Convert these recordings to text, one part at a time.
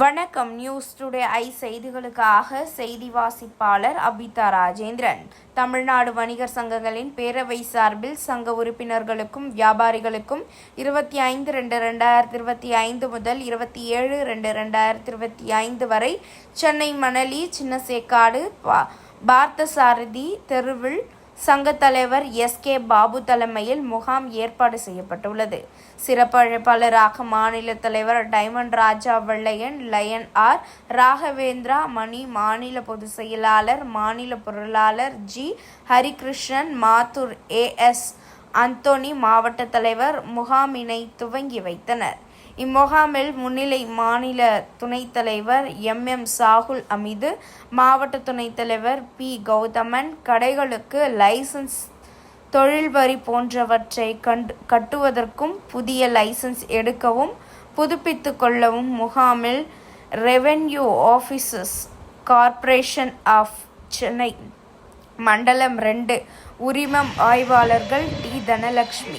வணக்கம். News today I செய்திகளுக்காக செய்தி வாசிப்பாளர் அபிதா ராஜேந்திரன். தமிழ்நாடு வணிகர் சங்கங்களின் பேரவை சார்பில் சங்க உறுப்பினர்களுக்கும் வியாபாரிகளுக்கும் இருபத்தி ஐந்து ரெண்டு ரெண்டாயிரத்தி இருபத்தி ஐந்து முதல் இருபத்தி ஏழு ரெண்டு ரெண்டாயிரத்தி இருபத்தி ஐந்து வரை சென்னை மணலி சின்னசேக்காடு பார்த்தசாரதி தெருவில் சங்கத் தலைவர் எஸ் கே பாபு தலைமையில் முகாம் ஏற்பாடு செய்யப்பட்டுள்ளது. சிறப்பு அழைப்பாளராக மாநில தலைவர் Diamond Raja Vellaiyan Lion R. Raghavendra Mani மாநில பொதுச் செயலாளர் மாநில பொருளாளர் G. Harikrishnan Mathur A S Anthony மாவட்ட தலைவர் முகாமினை துவங்கி வைத்தனர். இம்முகாமில் முன்னிலை மாநில துணைத் தலைவர் எம். எம். சாகுல் அமீது மாவட்ட துணைத் தலைவர் பி. கௌதமன் கடைகளுக்கு லைசன்ஸ் தொழில் வரி போன்றவற்றை கண்டு கட்டுவதற்கும் புதிய லைசன்ஸ் எடுக்கவும் புதுப்பித்து கொள்ளவும் முகாமில் revenue offices corporation of Chennai மண்டலம் ரெண்டு உரிமம் ஆய்வாளர்கள் T. Dhanalakshmi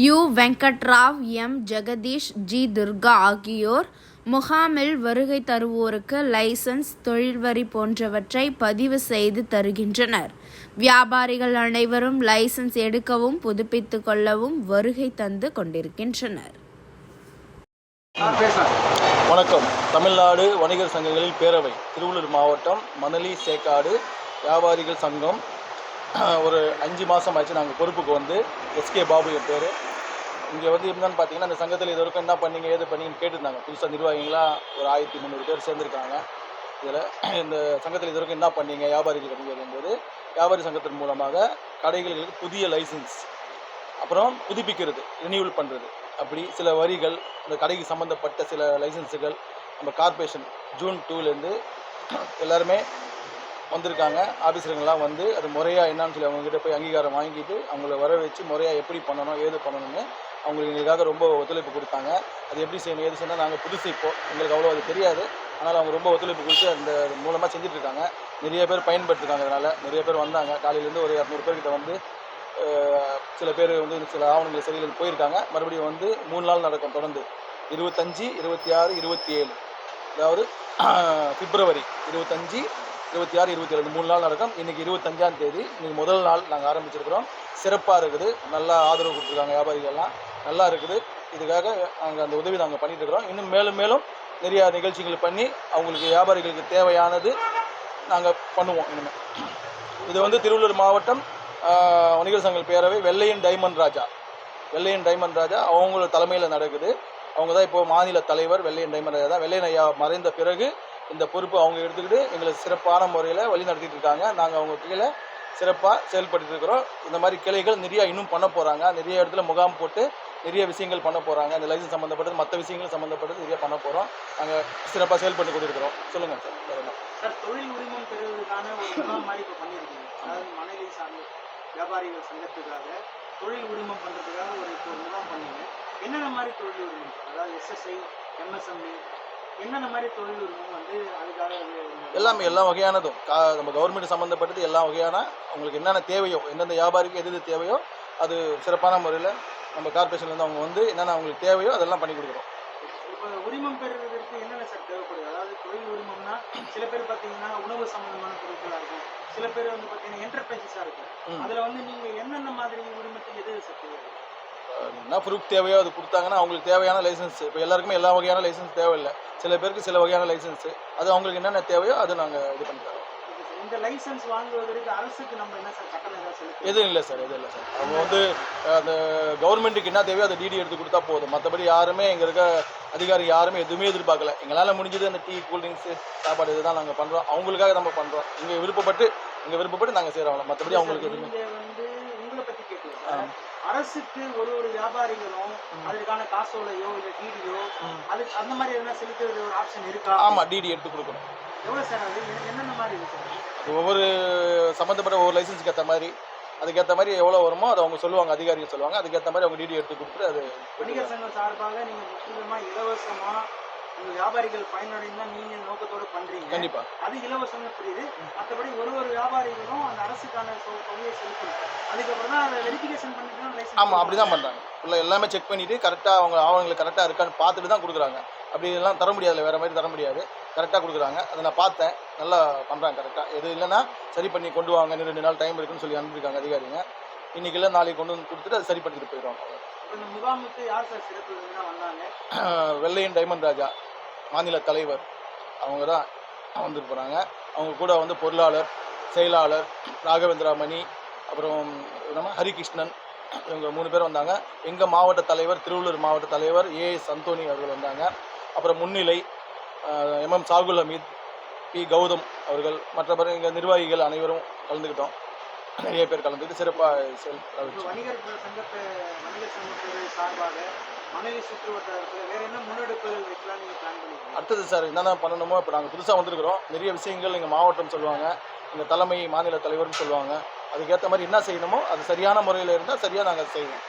U Venkatrao M Jagadish G Durga ஆகியோர் முகாமில் வருகை தருவோருக்கு லைசன்ஸ் தொழில் வரி போன்றவற்றை பதிவு செய்து தருகின்றனர். வியாபாரிகள் அனைவரும் லைசன்ஸ் எடுக்கவும் புதுப்பித்து கொள்ளவும் வருகை தந்து கொண்டிருக்கின்றனர். வணக்கம். தமிழ்நாடு வணிகர் சங்கங்களில் பேரவை திருவள்ளூர் மாவட்டம் மணலி சேக்காடு வியாபாரிகள் சங்கம் ஒரு அஞ்சு மாதம் ஆச்சு நாங்கள் பொறுப்புக்கு வந்து எஸ்கே பாபு என் பேர். இங்கே வந்து என்னன்னு பார்த்தீங்கன்னா இந்த சங்கத்தில் இது வரைக்கும் என்ன பண்ணீங்க ஏது பண்ணீங்கன்னு கேட்டிருந்தாங்க. புதுசாக நிர்வாகிகளாக ஒரு ஆயிரத்தி முந்நூறு பேர் சேர்ந்துருக்காங்க. இதில் இந்த சங்கத்தில் இது வரைக்கும் என்ன பண்ணீங்க வியாபாரிகள் அப்படின்னு வியாபாரி சங்கத்தின் மூலமாக கடைகளுக்கு புதிய லைசன்ஸ் அப்புறம் புதுப்பிக்கிறது ரினியூவல் பண்ணுறது அப்படி சில வரிகள் இந்த கடைக்கு சம்மந்தப்பட்ட சில லைசன்ஸுகள் நம்ம கார்ப்பரேஷன் ஜூன் டூலேருந்து எல்லாருமே வந்திருக்காங்க. ஆஃபீஸருங்கெல்லாம் வந்து அது முறையாக என்னன்னு சொல்லி அவங்கக்கிட்ட போய் அங்கீகாரம் வாங்கிட்டு அவங்கள வர வச்சு முறையாக எப்படி பண்ணணும் ஏது பண்ணணும்னு அவங்களுக்கு எங்களுக்காக ரொம்ப ஒத்துழைப்பு கொடுத்தாங்க. அது எப்படி செய்யணும் ஏது செய்யணும் நாங்கள் புதுசு இப்போ. எங்களுக்கு அவ்வளோ அது தெரியாது. ஆனால் அவங்க ரொம்ப ஒத்துழைப்பு கொடுத்து அந்த மூலமாக செஞ்சிட்ருக்காங்க நிறைய பேர் பயன்படுத்திருக்காங்க அதனால். நிறைய பேர் வந்தாங்க. காலையிலேருந்து ஒரு இரநூறு பேர்கிட்ட வந்து சில பேர் வந்து சில ஆவணங்கள் சரியில் போயிருக்காங்க. மறுபடியும் வந்து மூணு நாள் நடக்கும் தொடர்ந்து. இருபத்தஞ்சி இருபத்தி ஆறு இருபத்தி ஏழு. அதாவது பிப்ரவரி இருபத்தஞ்சி இருபத்தி ஆறு இருபத்தி ஏழு மூணு நாள் நடக்கும். இன்றைக்கி இருபத்தஞ்சாம் தேதி. இன்றைக்கி முதல் நாள் நாங்கள் ஆரம்பிச்சிருக்கிறோம். சிறப்பாக இருக்குது. நல்லா ஆதரவு கொடுத்துருக்காங்க வியாபாரிகள்லாம். நல்லா இருக்குது. இதுக்காக நாங்கள் அந்த உதவி நாங்கள் பண்ணிட்டு இருக்கிறோம். இன்னும் மேலும் மேலும் நிறையா நிகழ்ச்சிகள் பண்ணி அவங்களுக்கு வியாபாரிகளுக்கு தேவையானது நாங்கள் பண்ணுவோம் இனிமேல் இது வந்து திருவள்ளூர் மாவட்டம் வணிகர் சங்க பேரவை வெள்ளையன் டைமண்ட் ராஜா. வெள்ளையன் டைமண்ட் ராஜா அவங்களோட தலைமையில் நடக்குது. அவங்க தான் இப்போ மாநில தலைவர் வெள்ளையன் டைமண்ட் ராஜா தான். வெள்ளையன் ஐயா மறைந்த பிறகு இந்த பொறுப்பு அவங்க எடுத்துக்கிட்டு எங்களை சிறப்பான முறையில் வழி நடத்திட்டு இருக்காங்க. நாங்கள் அவங்க கீழே சிறப்பாக செயல்பட்டு இருக்கிறோம். இந்த மாதிரி கிளைகள் நிறைய இன்னும் பண்ண போகிறாங்க நிறைய இடத்துல முகாம் போட்டு நிறைய விஷயங்கள் பண்ண போகிறாங்க இந்த லைசன்ஸ் சம்மந்தப்பட்டது மற்ற விஷயங்கள் சம்மந்தப்பட்டது நிறைய பண்ண போகிறோம் நாங்கள் சிறப்பாக செயல்பட்டு கொடுத்துருக்குறோம் சொல்லுங்கள் சார். சார் தொழில் உரிமம் பெறுவதற்கான ஒரு மாதிரி இப்போ பண்ணியிருக்கீங்க. அதாவது மனைவி சார்ந்த வியாபாரிகள் சங்கத்துக்காக தொழில் உரிமம் பண்ணுறதுக்காக ஒரு இப்போ முகாம் பண்ணீங்க. என்னென்ன மாதிரி தொழில் உரிமம் அதாவது எஸ்எஸ்ஐ எம்எஸ்எம்இ என்னென்ன மாதிரி தொழில் உரிமம் வந்து அதுக்காக எல்லாமே எல்லா வகையானதும். கா நம்ம கவர்மெண்ட் சம்மந்தப்பட்டது எல்லா வகையான அவங்களுக்கு என்னென்ன தேவையோ எந்தெந்த வியாபாரிக்கு எது எது தேவையோ அது சிறப்பான முறையில் நம்ம கார்பரேஷன்லேருந்து அவங்க வந்து என்னென்ன அவங்களுக்கு தேவையோ அதெல்லாம் பண்ணி கொடுக்குறோம். இப்போ உரிமம் பெறுவதற்கு என்னென்ன சார் தேவைப்படுது? அதாவது தொழில் உரிமம்னா சில பேர் பார்த்தீங்கன்னா உணவு சம்பந்தமான பொருட்களாக இருக்கும். சில பேர் வந்து பார்த்தீங்கன்னா என்டர்பிரைசஸாக இருக்கும். அதில் வந்து நீங்கள் என்னென்ன மாதிரி உரிமத்துக்கு எது சார் தேவை என்ன ப்ரூஃப் தேவையோ அது கொடுத்தாங்கன்னா அவங்களுக்கு தேவையான லைசன்ஸ் இப்போ எல்லாருக்குமே எல்லா வகையான லைசன்ஸ் தேவையில்லை. சில பேருக்கு சில வகையான லைசன்ஸ் அது அவங்களுக்கு என்னென்ன தேவையோ அதை நாங்கள் இது பண்ணி தரோம் ஓகே சார். இந்த லைசன்ஸ் வாங்குவதற்கு அரசுக்கு நம்ம என்ன சார் கட்டணம் ஏதாவது செலுத்தணும் எதுவும் இல்லை சார் எதுவும் இல்லை சார். அவங்க வந்து அந்த கவர்மெண்ட்டுக்கு என்ன தேவையோ அதை டிடி எடுத்து கொடுத்தா போதும். மற்றபடி யாருமே இங்கே இருக்க அதிகாரி யாருமே எதுவுமே எதிர்பார்க்கல. எங்களால் முடிஞ்சது அந்த டீ கூல்ட்ரிங்க்ஸு சாப்பாடு இதுதான் நாங்கள் பண்ணுறோம் அவங்களுக்காக நம்ம பண்ணுறோம் இங்கே விருப்பப்பட்டு இங்கே விருப்பப்பட்டு நாங்கள் செய்கிறோம் மற்றபடி அவங்களுக்கு எதுவுமே வந்து உங்களை பத்தி கேட்கல ஆ. அரசுக்கு ஒரு ஒரு வியாபாரிகளும் அதற்கான காசோலையோ இல்ல டிடியோ. அது அந்த மாதிரி எதனா செலுத்துறது ஒரு ஆப்ஷன் இருக்கா? ஆமாம் டிடி எடுத்து கொடுக்கணும். எவ்வளவு சார் அது? என்ன- என்னென்ன மாதிரி இருக்கு சார் ஒவ்வொரு சம்மந்தப்பட்ட ஒவ்வொரு லைசன்ஸுக்கு ஏற்ற மாதிரி அதுக்கேற்ற மாதிரி எவ்வளோ வருமோ அதை அவங்க சொல்லுவாங்க அதிகாரிகள் சொல்லுவாங்க. அதுக்கேற்ற மாதிரி அவங்க டிடி எடுத்து கொடுத்துட்டு அது வணிகர் சங்கம் சார்பாக நீங்க முற்றிலுமா இலவசமா உங்க வியாபாரிகள் பயனடைந்தா நீங்க நோக்கத்தோட பண்றீங்க. கண்டிப்பாக அது இலவசம்னு புரியுது. மற்றபடி ஒரு ஒரு வியாபாரிகளும் அந்த அரசுக்கான தொகையை செலுத்தணும் அதுக்கப்புறம் தான் அதை வெரிஃபிகேஷன் பண்ணிட்டு தான் லைசன்ஸ் ஆமாம் அப்படி தான் பண்ணுறாங்க ஃபுல்லாக எல்லாமே செக் பண்ணிவிட்டு கரெக்டாக அவங்க ஆவணங்களுக்கு கரெக்டாக இருக்கான்னு பார்த்துட்டு தான் கொடுக்குறாங்க. அப்படி எல்லாம் தர முடியாது வேறு மாதிரி தர முடியாது. கரெக்டாக கொடுக்குறாங்க. அதை நான் பார்த்தேன். நல்லா பண்ணுறாங்க கரெக்டாக எது இல்லைன்னா சரி பண்ணி கொண்டு வாங்க இன்னும் ரெண்டு நாள் டைம் இருக்குன்னு சொல்லி அனுப்பியிருக்காங்க அதிகாரிங்க. இன்றைக்கி இல்லை நாளைக்கு கொண்டு வந்து கொடுத்துட்டு அதை சரி பண்ணிட்டு போயிடுவாங்க. வெள்ளையின் வெள்ளையன் டைமண்ட் ராஜா மாநில தலைவர். அவங்க தான் வந்துட்டு போகிறாங்க அவங்க கூட வந்து பொருளாளர் செயலாளர் ராகவேந்திரா மணி அப்புறம் நம்ம ஹரிகிருஷ்ணன் இவங்க மூணு பேர் வந்தாங்க. எங்கள் மாவட்ட தலைவர் திருவள்ளூர் மாவட்ட தலைவர் ஏ சந்தோனி அவர்கள் வந்தாங்க. அப்புறம் முன்னிலை M M Shahul Hameed P Gautham அவர்கள் மற்றபடி எங்கள் நிர்வாகிகள் அனைவரும் கலந்துக்கிட்டோம். நிறைய பேர் கலந்துக்கிட்டு சிறப்பாக செயல் இப்போ வணிகர் சங்கத்தை வணிகர் சங்கத்துறை சார்பாக மனைவி சுற்று வட்டாரத்தில் வேற என்ன முன்னெடுப்புகள் வைக்கலாம் நீங்க பிளான் பண்ணிருக்கீங்க? அடுத்தது சார் என்னென்ன பண்ணணுமோ இப்போ நாங்கள் புதுசாக வந்திருக்கிறோம். நிறைய விஷயங்கள் எங்கள் மாவட்டம் சொல்லுவாங்க. எங்கள் தலைமை மாநில தலைவர்னு சொல்லுவாங்க. அதுக்கேற்ற மாதிரி என்ன செய்யணுமோ அது சரியான முறையில் இருந்தால் சரியாக நாங்கள் செய்வோம்.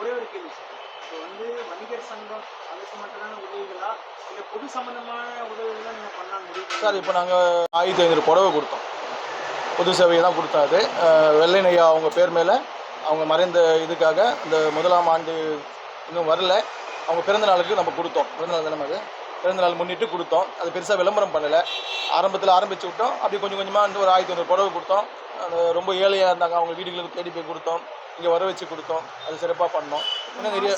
ஒரே ஒரு கேள்வி சார். இப்போ வந்து வணிகர் சங்கம் அதுக்கு மட்டும்தான உதவிகளா இல்லை பொது சம்பந்தமான உதவிகள் நீங்க பண்ணலாம் முடிவு சார் இப்போ நாங்கள் ஆயிரத்தி ஐநூறு புடவை கொடுத்தோம். பொது சேவையை தான் கொடுத்தாது அஹ் வெள்ளை நையா அவங்க பேர் மேலே அவங்க மறைந்த இதுக்காக இந்த முதலாம் ஆண்டு இன்னும் வரல. அவங்க பிறந்த நாளுக்கு நம்ம கொடுத்தோம். பிறந்த நாள் தானே அது? பிறந்த நாள் முன்னிட்டு கொடுத்தோம். அது பெருசாக விளம்பரம் பண்ணலை. ஆரம்பத்தில் ஆரம்பித்து விட்டோம். அப்படி கொஞ்சம் கொஞ்சமாக வந்து ஒரு ஆயிரத்தி ஐநூறு புடவை கொடுத்தோம். அது ரொம்ப ஏழையாக இருந்தாங்க. அவங்க வீடுகளுக்கு தேடி போய் கொடுத்தோம். இங்கே வர வச்சு கொடுத்தோம். அது சிறப்பாக பண்ணோம். இன்னும் நிறைய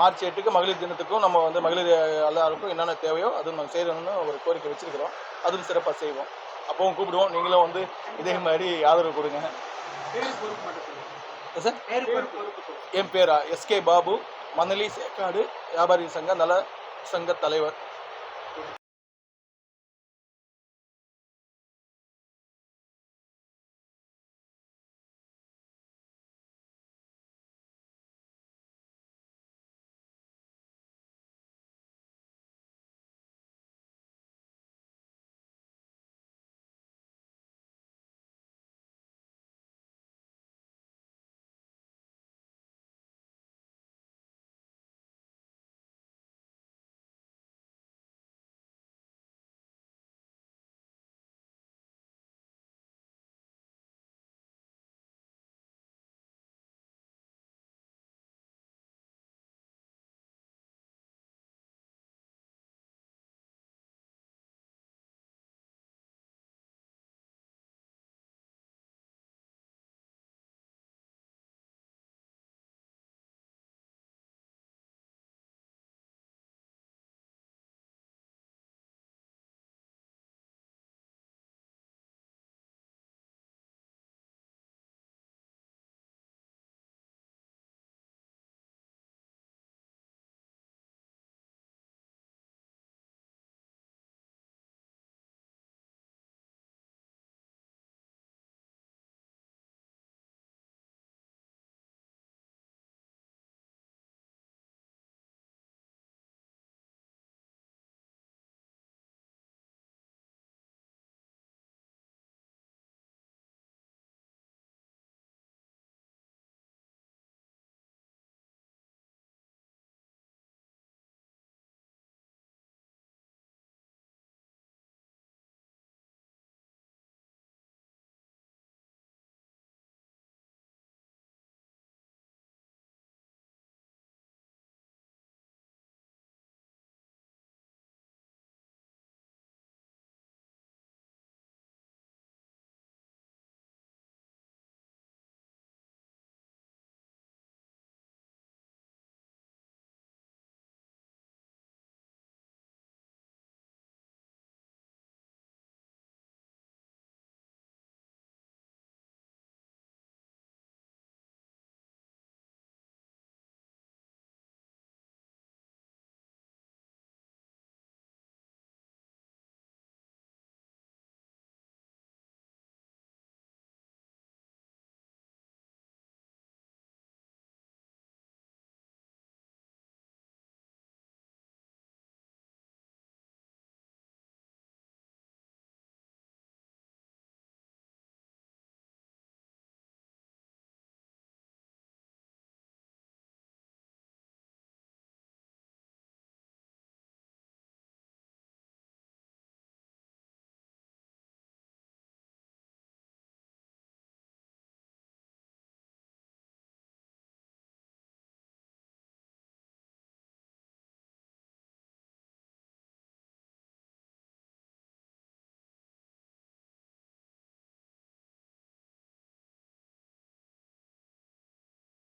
மார்ச் எட்டுக்கு மகளிர் தினத்துக்கும் நம்ம வந்து மகளிர் எல்லாருக்கும் என்னென்ன தேவையோ அதுவும் நாங்கள் செய்யணும்னு ஒரு கோரிக்கை வச்சிருக்கிறோம். அதுவும் சிறப்பாக செய்வோம். அப்பவும் கூப்பிடுவோம். நீங்களும் வந்து இதே மாதிரி ஆதரவு கொடுங்க. சார்? என் பேரா? எஸ்கே பாபு மணலி சேக்காடு வியாபாரி சங்க நல சங்க தலைவர்.